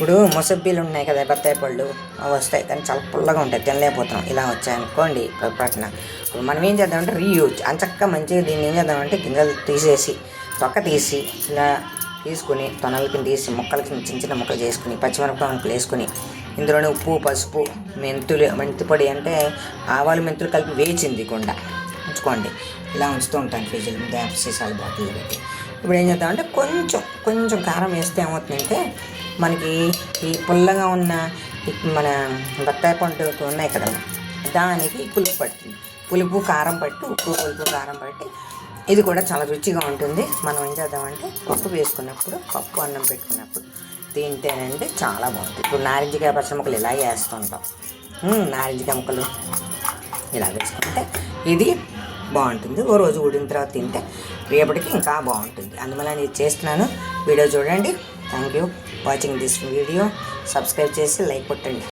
ఇప్పుడు ముసబ్బీలు ఉన్నాయి కదా బత్తాయి పళ్ళు అవి వస్తాయి. కానీ చాలా పుల్లగా ఉంటాయి. తినలేకపోతాం ఇలా వచ్చాయనుకోండి పొరపాటున ఇప్పుడు మనం ఏం చేద్దామంటే రీయూజ్. అంచక్క మంచిగా దీన్ని ఏం చేద్దామంటే గింజలు తీసేసి తొక్క తీసి ఇలా తీసుకుని తొనలకి తీసి ముక్కలకి చిన్న చిన్న ముక్కలు చేసుకుని పచ్చిమిరపకాయ ముక్కలు వేసుకుని ఇందులోనే ఉప్పు పసుపు మెంతులు మెంతి పొడి అంటే ఆవాలు మెంతులు కలిపి వేచింది కొండ. ఉంచుకోండి. ఇలా ఉంచుతూ ఉంటాను ఫ్రిడ్జ్లో. గ్యాప్ సీసాలు బాటిల్ పెట్టి. ఇప్పుడు ఏం చేద్దామంటే కొంచెం కొంచెం కారం వేస్తే ఏమవుతుందంటే మనకి ఈ పుల్లగా ఉన్న మన బత్తాయి పండు ఉన్నాయి కదా దానికి పులుపు పడుతుంది పులుపు కారం పట్టి ఉప్పు పులుపు కారం పట్టి ఇది కూడా చాలా రుచిగా ఉంటుంది. మనం ఏం చేద్దామంటే పప్పు వేసుకున్నప్పుడు పప్పు అన్నం పెట్టుకున్నప్పుడు తింటేనండి చాలా బాగుంటుంది. ఇప్పుడు నారింజకాయ పచ్చడి ముక్కలు ఇలా వేస్తుంటాం. నారింజకాయ ముక్కలు ఇలా వేసుకుంటే ఇది బాగుంటుంది. ఓ రోజు ఉడిన తర్వాత తింటే రేపటికి ఇంకా బాగుంటుంది. అందువల్ల నేను ఇది చేస్తున్నాను. వీడియో చూడండి. Thank you watching this video subscribe చేసి లైక్ కొట్టండి.